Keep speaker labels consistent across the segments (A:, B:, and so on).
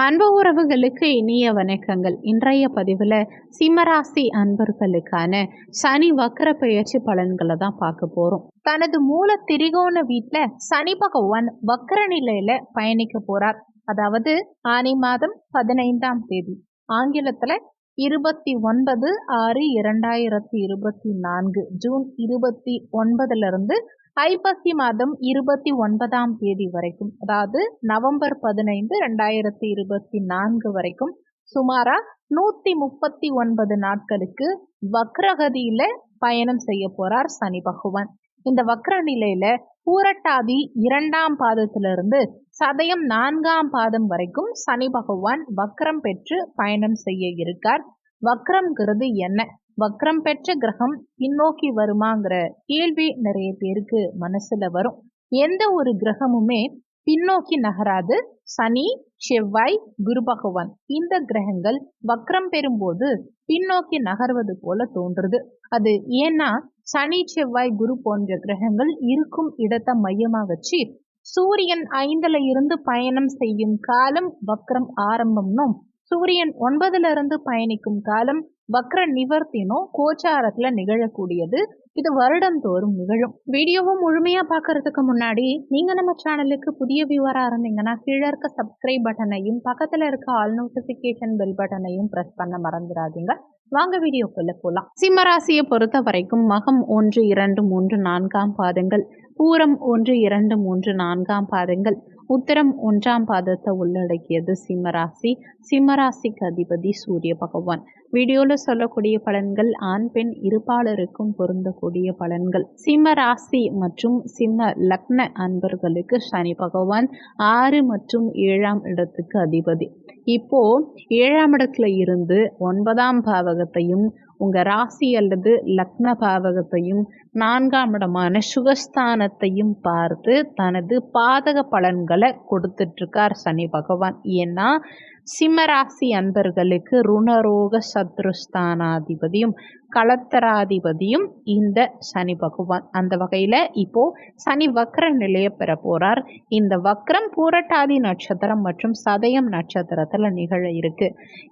A: அன்பு உறவுகளுக்கு இனிய வணக்கங்கள். இன்றைய பதிவில் சிம்மராசி அன்பர்களுக்கான சனி வக்கர பெயர்ச்சி பலன்களை தான் பார்க்க போகிறோம் தனது மூல திரிகோண வீட்டில் சனி பகவான் வக்கர நிலையில் பயணிக்க போகிறார் அதாவது ஆனி மாதம் பதினைந்தாம் தேதி. ஆங்கிலத்தில் இருபத்தி ஒன்பது ஆறு இரண்டாயிரத்தி இருபத்தி நான்கு ஜூன் இருபத்தி ஒன்பதுலேருந்து ஐப்பசி மாதம் இருபத்தி ஒன்பதாம் தேதி வரைக்கும் அதாவது நவம்பர் பதினைந்து ரெண்டாயிரத்தி இருபத்தி நான்கு வரைக்கும் சுமாரா நூத்தி முப்பத்தி ஒன்பது நாட்களுக்கு வக்ரகதியில பயணம் செய்ய போறார் சனி பகவான். இந்த வக்ர நிலையில பூரட்டாதி இரண்டாம் பாதத்திலிருந்து சதயம் நான்காம் பாதம் வரைக்கும் சனி பகவான் வக்ரம் பெற்று பயணம் செய்ய இருக்கார். வக்ரம்ங்கிறது என்ன? வக்ரம் பெற்ற கிரகம் பின்னோக்கி வருமாங்கிற கேள்வி நிறைய பேருக்கு மனசுல வரும். எந்த ஒரு கிரகமுமே பின்னோக்கி நகராது. சனி செவ்வாய் குரு பகவான் இந்த கிரகங்கள் வக்ரம் பெறும்போது பின்னோக்கி நகர்வது போல தோன்றுது. அது ஏன்னா சனி செவ்வாய் குரு போன்ற கிரகங்கள் இருக்கும் இடத்தை மையமா வச்சு சூரியன் ஐந்துல இருந்து பயணம் செய்யும் காலம் வக்ரம் ஆரம்பம்னும் சூரியன் ஒன்பதுல இருந்து பயணிக்கும் காலம் வக்ர நிவர்த்தினும் கோச்சாரத்துல நிகழக்கூடியது. இது வருடந்தோறும் நிகழும். வீடியோவும் முழுமையா பாக்குறதுக்கு முன்னாடி நீங்க நம்ம சேனலுக்கு புதிய வியூவரா இருந்தீங்கன்னா கீழே இருக்க சப்ஸ்கிரைப் பட்டனையும் பக்கத்துல இருக்க ஆல் நோட்டிபிகேஷன் பெல் பட்டனையும் பிரஸ் பண்ண மறந்துடாதீங்க. வாங்க வீடியோக்குள்ள போலாம். சிம்மராசியை பொறுத்த வரைக்கும் மகம் ஒன்று இரண்டு மூன்று நான்காம் பாதங்கள். பூரம் ஒன்று இரண்டு மூன்று நான்காம் பாதங்கள். உத்தரம் ஒன்றாம் பாதத்தை உள்ளடக்கியது சிம்மராசி. சிம்மராசிக்கு அதிபதி சூரிய பகவான். வீடியோவில் சொல்லக்கூடிய பலன்கள் ஆண் பெண் இருப்பாளருக்கும் பொருந்தக்கூடிய பலன்கள். சிம்ம ராசி மற்றும் சிம்ம லக்ன அன்பர்களுக்கு சனி பகவான் ஆறு மற்றும் ஏழாம் இடத்துக்கு அதிபதி. இப்போ ஏழாம் இடத்துல இருந்து ஒன்பதாம் பாவகத்தையும் உங்கள் ராசி அல்லது லக்ன பாவகத்தையும் நான்காம் இடமான சுகஸ்தானத்தையும் பார்த்து தனது பாதக பலன்களை கொடுத்துட்ருக்கார் சனி பகவான். ஏன்னா சிம்மராசி அன்பர்களுக்கு ருணரோக சத்ருஸ்தானாதிபதியும் கலத்தராதிபதியும் இந்த சனி பகவான். அந்த வகையில் இப்போ சனி வக்ர நிலையை பெற போகிறார் இந்த வக்ரம் பூரட்டாதி நட்சத்திரம் மற்றும் சதயம் நட்சத்திரத்தில் நிகழ இருக்கு.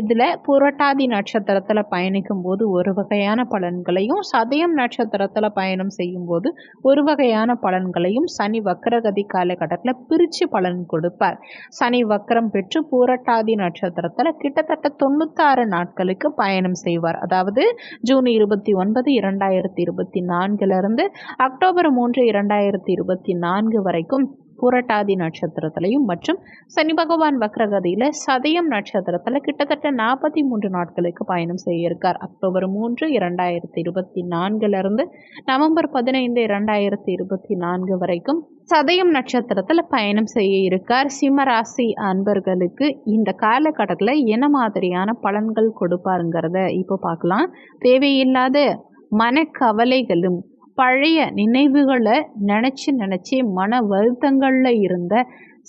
A: இதில் பூரட்டாதி நட்சத்திரத்தில் பயணிக்கும் போது ஒரு வகையான பலன்களையும் சதயம் நட்சத்திரத்தில் பயணம் செய்யும்போது ஒரு வகையான பலன்களையும் சனி வக்கரகதி காலகட்டத்தில் பிரித்து பலன் கொடுப்பார். சனி வக்கரம் பெற்று பூரட்டாதி நட்சத்திரத்தில் கிட்டத்தட்ட தொண்ணூத்தாறு நாட்களுக்கு பயணம் செய்வார். அதாவது ஜூன் ஜூன் இருபத்தி ஒன்பது இரண்டாயிரத்தி இருபத்தி நான்கிலிருந்து அக்டோபர் மூன்று இரண்டாயிரத்தி இருபத்தி நான்கு வரைக்கும் புரட்டாதி நட்சத்திரத்திலையும் மற்றும் சனி பகவான் வக்ரகதியில் சதயம் நட்சத்திரத்தில் கிட்டத்தட்ட நாற்பத்தி மூன்று நாட்களுக்கு பயணம் செய்ய இருக்கார் அக்டோபர் மூன்று இரண்டாயிரத்தி இருபத்தி நான்குலேருந்து நவம்பர் பதினைந்து இரண்டாயிரத்தி இருபத்தி நான்கு வரைக்கும் சதயம் நட்சத்திரத்தில் பயணம் செய்ய இருக்கார் சிம்மராசி அன்பர்களுக்கு இந்த காலகட்டத்தில் என்ன மாதிரியான பலன்கள் கொடுப்பாருங்கிறத இப்போ பார்க்கலாம். தேவையில்லாத மனக்கவலைகளும் பழைய நினைவுகளை நினச்சி நினச்சி மன வருத்தங்களில் இருந்த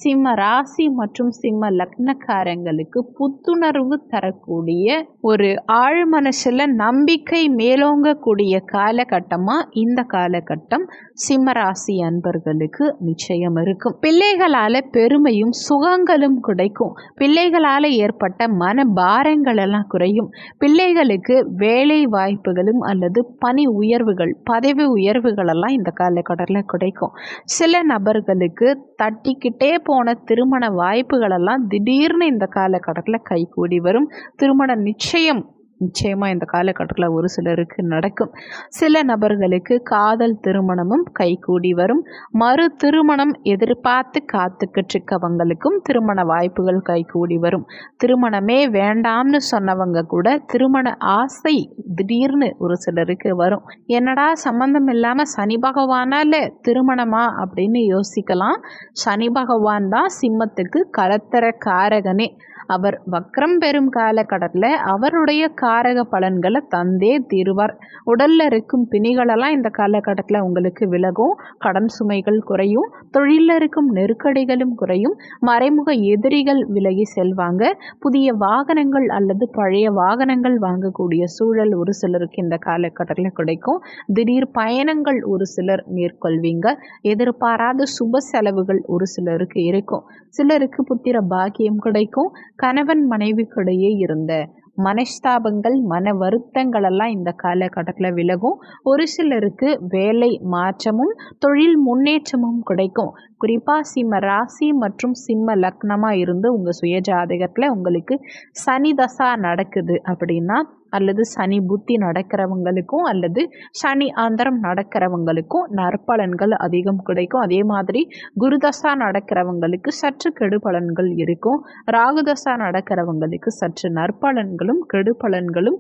A: சிம்ம ராசி மற்றும் சிம்ம லக்னக்காரங்களுக்கு புத்துணர்வு தரக்கூடிய ஒரு ஆழ் மனசில் நம்பிக்கை மேலோங்கக்கூடிய காலகட்டமாக இந்த காலகட்டம் சிம்ம ராசி அன்பர்களுக்கு நிச்சயம் இருக்கும். பிள்ளைகளால் பெருமையும் சுகங்களும் கிடைக்கும். பிள்ளைகளால் ஏற்பட்ட மன பாரங்கள் எல்லாம் குறையும். பிள்ளைகளுக்கு வேலை வாய்ப்புகளும் அல்லது பணி உயர்வுகள் பதவி உயர்வுகளெல்லாம் இந்த காலகட்டத்தில் கிடைக்கும். சில நபர்களுக்கு தட்டிக்கிட்டே போன திருமண வாய்ப்புகளெல்லாம் திடீர்னு இந்த காலகட்டத்தில் கைகூடி வரும். திருமண நிச்சயம் நிச்சயமாக இந்த காலகட்டத்தில் ஒரு சிலருக்கு நடக்கும். சில நபர்களுக்கு காதல் திருமணமும் கைகூடி வரும். மறு திருமணம் எதிர்பார்த்து காத்துக்கிட்டு இருக்கவங்களுக்கும் திருமண வாய்ப்புகள் கைகூடி வரும். திருமணமே வேண்டாம்னு சொன்னவங்க கூட திருமண ஆசை திடீர்னு ஒரு சிலருக்கு வரும். என்னடா சம்மந்தம் இல்லாமல் சனி பகவானால திருமணமா அப்படின்னு யோசிக்கலாம். சனி பகவான் தான் சிம்மத்துக்கு கலத்தர காரகனே அவர் வக்ரம் பெறும் காலகட்டத்தில் அவருடைய காரக பலன்களை தந்தே தீருவார். உடலில் இருக்கும் பிணிகளெல்லாம் இந்த காலகட்டத்தில் உங்களுக்கு விலகும். கடன் சுமைகள் குறையும். தொழிலில் இருக்கும் நெருக்கடிகளும் குறையும். மறைமுக எதிரிகள் விலகி செல்வாங்க. புதிய வாகனங்கள் அல்லது பழைய வாகனங்கள் வாங்கக்கூடிய சூழல் ஒரு சிலருக்கு இந்த காலகட்டத்தில் கிடைக்கும். திடீர் பயணங்கள் ஒரு சிலர் மேற்கொள்வீங்க. எதிர்பாராத சுப செலவுகள் ஒரு சிலருக்கு இருக்கும். சிலருக்கு புத்திர பாக்கியம் கிடைக்கும். கணவன் மனைவிக்கிடையே இருந்த மனஸ்தாபங்கள் மன வருத்தங்களெல்லாம் இந்த காலகட்டத்தில் விலகும். ஒரு சிலருக்கு வேலை மாற்றமும் தொழில் முன்னேற்றமும் கிடைக்கும். குறிப்பாக சிம்ம ராசி மற்றும் சிம்ம லக்னமாக இருந்து உங்கள் சுய ஜாதகத்தில் உங்களுக்கு சனி தசா நடக்குது அப்படின்னா அல்லது சனி புத்தி நடக்கிறவங்களுக்கும் அல்லது சனி ஆந்திரம் நடக்கிறவங்களுக்கும் நற்பலன்கள் அதிகம் கிடைக்கும். அதே மாதிரி குருதசா நடக்கிறவங்களுக்கு சற்று கெடுபலன்கள் இருக்கும். ராகுதசா நடக்கிறவங்களுக்கு சற்று நற்பலன்களும் கெடுபலன்களும்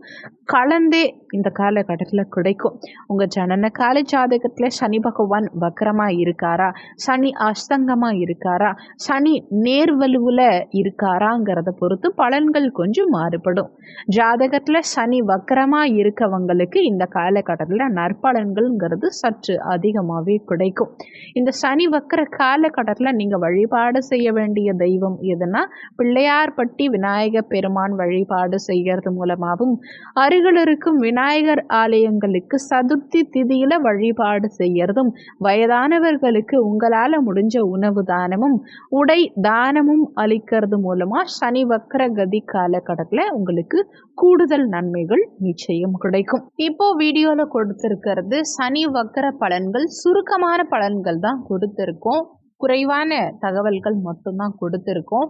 A: கலந்தே இந்த காலகட்டத்தில் கிடைக்கும். உங்கள் ஜனன கால ஜாதகத்தில் சனி பகவான் வக்கரமாக இருக்காரா? சனி அஸ்தங்கமாக இருக்காரா? சனி நேர்வலுவில் இருக்காராங்கிறத பொறுத்து பலன்கள் கொஞ்சம் மாறுபடும். ஜாதகத்தில் சனி வக்கரமாக இருக்கவங்களுக்கு இந்த காலகட்டத்தில் நற்பலன்கள்ங்கிறது சற்று அதிகமாகவே கிடைக்கும். இந்த சனி வக்கர காலகட்டத்தில் நீங்கள் வழிபாடு செய்ய வேண்டிய தெய்வம் எதுனா பிள்ளையார்பட்டி விநாயக பெருமான் வழிபாடு செய்கிறது மூலமாகவும் அருகில் இருக்கும் விநாயகர் ஆலயங்களுக்கு சதுர்த்தி திதியில் வழிபாடு செய்யறதும் வயதானவர்களுக்கு உங்களால் முடிஞ்ச உணவு தானமும் உடை தானமும் அளிக்கிறது மூலமாக சனி வக்கர கதி காலகட்டத்தில் உங்களுக்கு கூடுதல் நன்மை நன்மைகள் நிச்சயம் கிடைக்கும். இப்போ வீடியோல கொடுத்திருக்கிறது சனி வக்கர பலன்கள் சுருக்கமான பலன்கள் தான் கொடுத்திருக்கோம். குறைவான தகவல்கள் மட்டும்தான் கொடுத்திருக்கோம்.